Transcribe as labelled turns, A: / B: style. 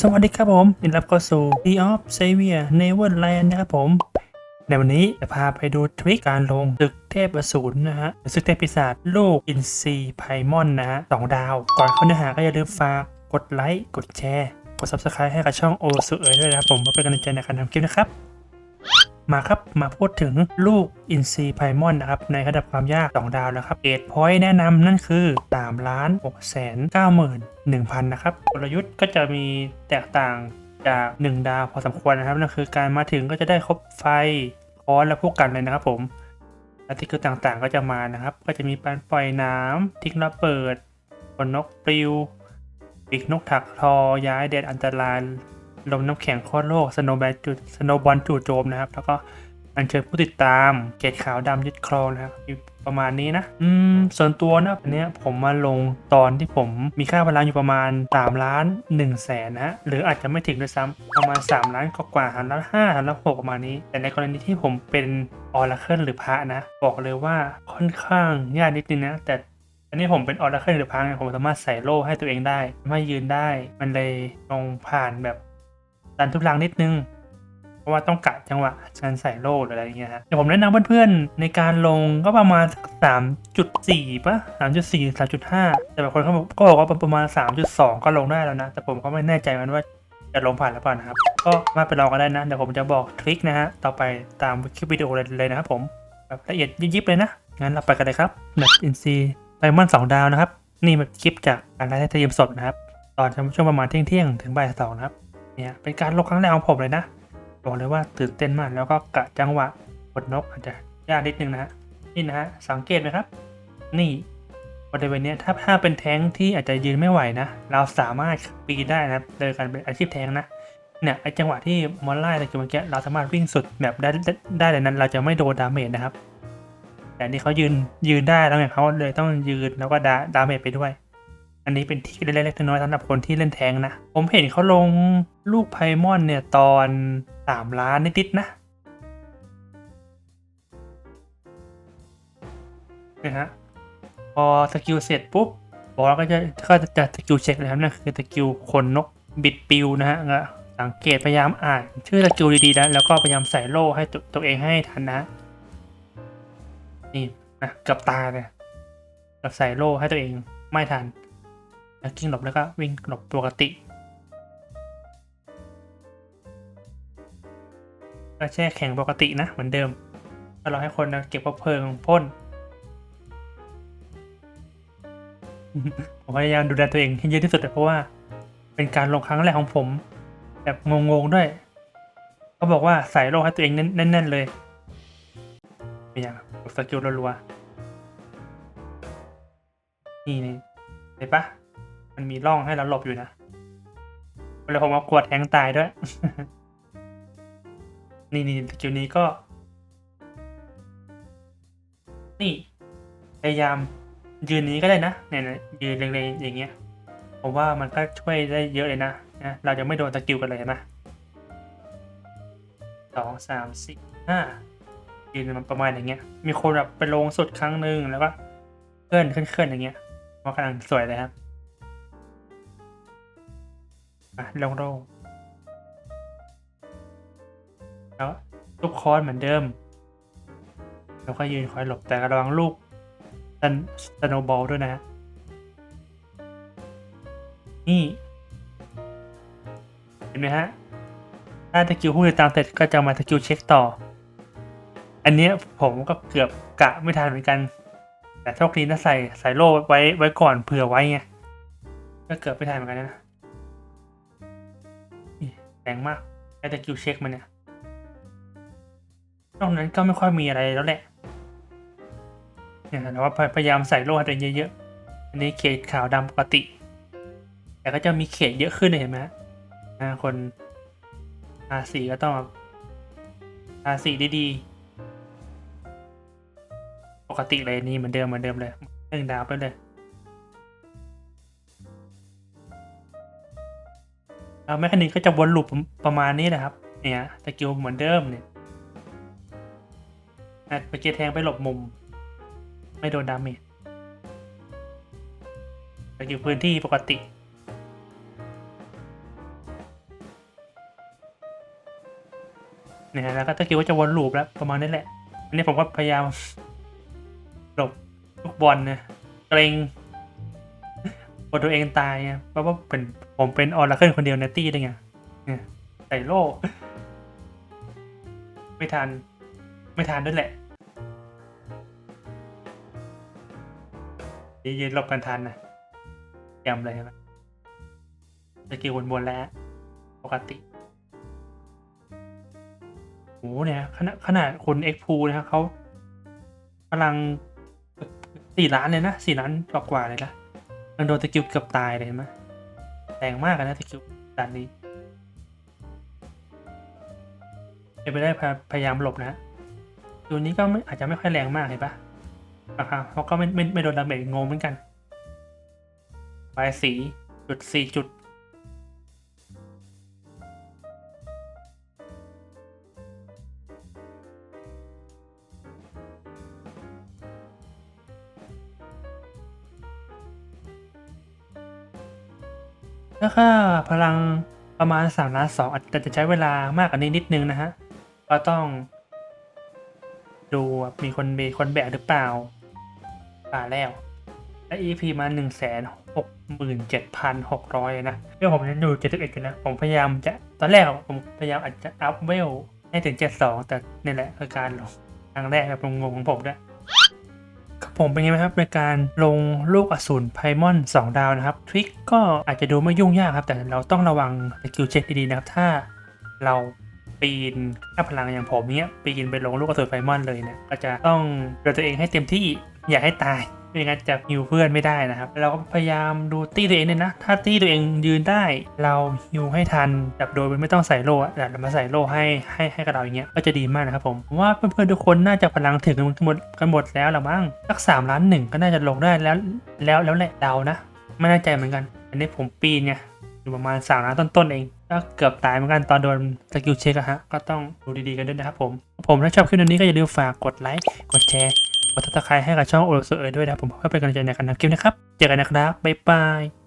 A: สวัสดีครับผมยินดีรับเข้าสู่ The of Savior Neverland นะครับผม ในวันนี้จะพาไปดูทริคการลงตึกเทพอสูรนะฮะหรือศึกเทพปีศาจลูกอินซีไพมอนนะฮะสองดาว ก่อนเข้าเนื้อหาก็อย่าลืมฝากกดไลค์ กดแชร์ กด Subscribe ให้กับช่องโอสุเอ๋ยด้วยนะครับผมเพื่อเป็นกำลังใจในการทำคลิปนะครับ มาครับ มาพูดถึงลูกอินซีไพมอนนะครับ ในระดับความยาก 2 ดาวนะครับเอทพอยต์แนะนำนั่นคือ3ล้าน6แสน9หมื่น1,000 นะครับกลยุทธ์ก็จะมีแตกต่างจาก 1 ดาวพอสมควรนะครับนั่นคือการมาถึงก็จะได้ครบไฟคอนและพวกกันเลยนะครับผมและที่คือต่างๆ ก็จะมานะครับ ก็จะมีการปล่อยน้ำทิ้งระเบิดบนนกปลิว ปีกนกถักทอย้ายแดนอันตราย ลมน้ำแข็งโค้อโลกสโนแบจูสโนบอลจู่โจมนะครับ แล้วก็อัญเชิญผู้ติดตามเกตขาวดำยึดครองนะครับประมาณนี้นะ อืม ส่วนตัวนะอันเนี้ยผมมาลงตอนที่ผมมีค่าพลังอยู่ประมาณ3ล้าน1แสนนะฮะหรืออาจจะไม่ถึงด้วยซ้ำประมาณ 3 ล้านกว่าๆสามล้านห้าสามล้านหกประมาณนี้ แต่ในกรณีที่ผมเป็นออร์เคิลหรือพระนะ บอกเลยว่าค่อนข้างยากนิดนึงนะ แต่อันนี้ผมเป็นออร์เคิลหรือพังผมสามารถใส่โล่ให้ตัวเองได้ ไม่ยืนได้ มันเลยลงผ่านแบบ ดันทุลังนิดนึง เพราะว่าต้องกะจังหวะการใส่โล่หรืออะไรอย่างเงี้ยฮะเดี๋ยวผมแนะนำเพื่อนๆในการลงก็ประมาณสามจุดสี่ป่ะสามจุดสี่สามจุดห้าแต่บางคนเขาบอกก็บอกว่าประมาณสามจุดสองก็ลงได้แล้วนะ แต่ผมก็ไม่แน่ใจมันว่าจะลงผ่านหรือเปล่านะครับ ก็มาไปลองกันได้นะ เดี๋ยวผมจะบอกทริคนะฮะ ต่อไปตามคลิปวิดีโอเลยนะครับผมแบบละเอียดยิบๆเลยนะ งั้นเราไปกันเลยครับแบบอินซีไดมอนด์สองดาวนะครับ นี่เป็นคลิปจากการไลฟ์ทีมสดนะครับ ตอนช่วงประมาณเที่ยงๆถึงบ่ายสองนะครับ เนี่ยเป็นการลงครั้งแรกของผมเลยนะบอกเลยว่าตื่นเต้นมากแล้วก็กะจังหวะกดนกอาจจะยากนิดนึงนะฮะนี่นะฮะสังเกตไหมครับ นี่บริเวณเนี้ยถ้าถ้าเป็นแท้งที่อาจจะยืนไม่ไหวนะ เราสามารถปีนได้นะโดยการเป็นอาชีพแท้งนะเนี่ยไอจังหวะที่มอนไล่ตะกี้เมื่อกี้เราสามารถวิ่งสุดแบบได้ได้ได้เลยนั้นเราจะไม่โดนดาเมจนะครับ แต่นี่เขายืนยืนได้แล้วไงเขาเลยต้องยืนแล้วก็ดาดาเมจไปด้วย อันนี้เป็นที่เล็กๆน้อยๆสำหรับคนที่เล่นแทงนะ ผมเห็นเขาลงลูกไพมอนเนี่ยตอนสามล้านนิดๆนะนะฮะพอสกิลเสร็จปุ๊บบอสก็จะก็จะจะสกิลเช็คเลยครับนั่นคือสกิลคนนกบิดปิวนะฮะสังเกตพยายามอ่าน ชื่อสกิลดีๆนะแล้วก็พยายามใส่โล่ให้ตัวเองให้ทันนะนี่นะกับตายเลยกับใส่โล่ให้ตัวเองไม่ทัน แล้วกิ้งหลบแล้วก็วิ่งหลบปกติก็แช่แข็งปกตินะเหมือนเดิมก็เราให้คนเก็บพเพลิงพ่นผมพยายามดูแลตัวเองให้เยอะที่สุดเลยเพราะว่า เป็นการลงครั้งแรกของผม แบบงงๆด้วยเขาบอกว่าใส่โล่ให้ตัวเองแน่นๆเลยอย่างสกิลรัวๆนี่นี่เห็นปะ มันมีร่องให้เราหลบอยู่นะเวลาผมเอากวดแทงตายด้วย นี่นี่สกิลนี้ก็ นี่พยายามยืนนี้ก็ได้นะเนี่ยนะยืนเร็งๆอย่างเงี้ยผมว่ามันก็ช่วยได้เยอะเลยนะนะเราจะไม่โดนสกิลกันเลยเห็นไหมสองสามสี่ห้ายืนมันประมาณอย่างเงี้ย มีคนแบบไปลงสุดครั้งหนึ่งแล้วก็เคลื่อนเคลื่อนอย่างเงี้ยมันกำลังสวยเลยครับ อะลงโร่แล้วลูกคอนเหมือนเดิม แล้วก็ยืนคอยหลบแต่ระวังลูกสนสโนบอลด้วยนะฮะนี่ เห็นไหมฮะ ถ้าตะกิวผู้ติดตามเสร็จก็จะมาตะกิวเช็คต่อ อันนี้ผมก็เกือบกะไม่ทันเหมือนกัน แต่โชคดีนะใส่ใส่โล่ไว้ไว้ก่อนเผื่อไว้ไงก็เกือบไม่ทันเหมือนกันนะ แรงมากไอ้ตะคิวเช็คมันเนี่ยนอกนั้นก็ไม่ค่อยมีอะไรแล้วแหละเนี่ยแต่ว่าพยายามใส่โล่ให้ตัวเยอะๆ อันนี้เขตขาวดำปกติ แต่ก็จะมีเขตเยอะขึ้นเห็นไหมฮะคนทาสีก็ต้องทาสีดีๆ ปกติเลยนี่เหมือนเดิมเหมือนเดิมเลยหนึ่งดาวไปเลย แล้วแมคคานิกก็จะวนลูปประมาณนี้นะครับ เนี่ยสกิลเหมือนเดิมเนี่ยแอดไปเกตแทงไปหลบมุม ไม่โดนดาเมจสกิลพื้นที่ปกติเนะฮะแล้วก็ตะกี้ว่าจะวนลูปแล้วประมาณนี้แหละ อันนี้ผมก็พยายามหลบลูกบอลนะเกรง กลัวตัวเองตายไงเพราะว่าเป็นผมเป็นออร์เคิลคนเดียวในตี้ได้ไงเนี่ยใส่โล่ ไม่ทัน ไม่ทันด้วยแหละยืนหลบกันทันนะยำเลยใช่ไหมสกิลบนๆแล้ว ปกติโอ้เนี่ยขนาดขนาดคุณเอ็กพูนะครับเขาพลังสี่ล้านเลยนะสี่ล้านกว่าเลยนะ มันโดนตะกิวเกือบตายเลยเห็นไหมแรงมากนะตะกิวด่านนี้เป็นไปได้พยายามหลบนะตัวนี้ก็ไม่อาจจะไม่ค่อยแรงมากเห็นปะนะครับเขาก็ไม่ไม่ไม่โดนดาเมจงงเหมือนกันปลายสีจุดสี่จุด แล้วก็พลังประมาณ3ล้านสองอาจจะใช้เวลามากกว่านี้นิดนึงนะฮะ ก็ต้อง ดูมีคนมีคนแบกหรือเปล่าป่าแล้วและ EP มา 1 6 7 6 0 0 นะเรื่อผมยังอยู่71อยู่นะ ผมพยายามจะตอนแรกผมพยายามอาจจะอัพเวลให้ถึง 72 แต่นี่แหละคือการลงครั้งแรกแบบงงของผมด้วย ผมเป็นไงบ้างครับในการลงลูกอสูรไพมอน 2 ดาวนะครับทริคก็อาจจะดูไม่ยุ่งยากครับ แต่เราต้องระวังสกิลเช็คดีๆนะครับ ถ้าเราปีนข้าพลังอย่างผมเนี้ยปีนไปลงลูกอสูรไพมอนเลยเนี่ยก็จะต้องดูตัวเองให้เต็มที่อย่าให้ตาย ไม่งั้นจะฮิวเพื่อนไม่ได้นะครับ เราก็พยายามดูตี้ตัวเองเนี่ยนะ ถ้าตี้ตัวเองยืนได้ เราฮิวให้ทันแบบโดยไม่ต้องใส่โล่แต่เรามาใส่โล่ให้ให้ให้กับเราอย่างเงี้ยก็จะดีมากนะครับผมผมว่าเพื่อนๆทุกคนน่าจะพลังถึงกันหมดกันหมดแล้วละมั้งสักสามล้านหนึ่งก็น่าจะลงได้แล้วแล้วแล้วแหละเดานะไม่แน่ใจเหมือนกัน อันนี้ผมปีนไงอยู่ประมาณสามล้านต้นๆเองก็เกือบตายเหมือนกันตอนโดนสกิลเช็คอะฮะ ก็ต้องดูดีๆกันด้วยนะครับผม ผมถ้าชอบคลิปนี้ก็อย่าลืมฝากกดไลค์ กดแชร์ กดติดตามให้กับช่องโอโรโซเอยด้วยนะครับผมเพื่อเป็นกำลังใจในการทำคลิปนะครับ เจอกันนะครับ บ๊ายบาย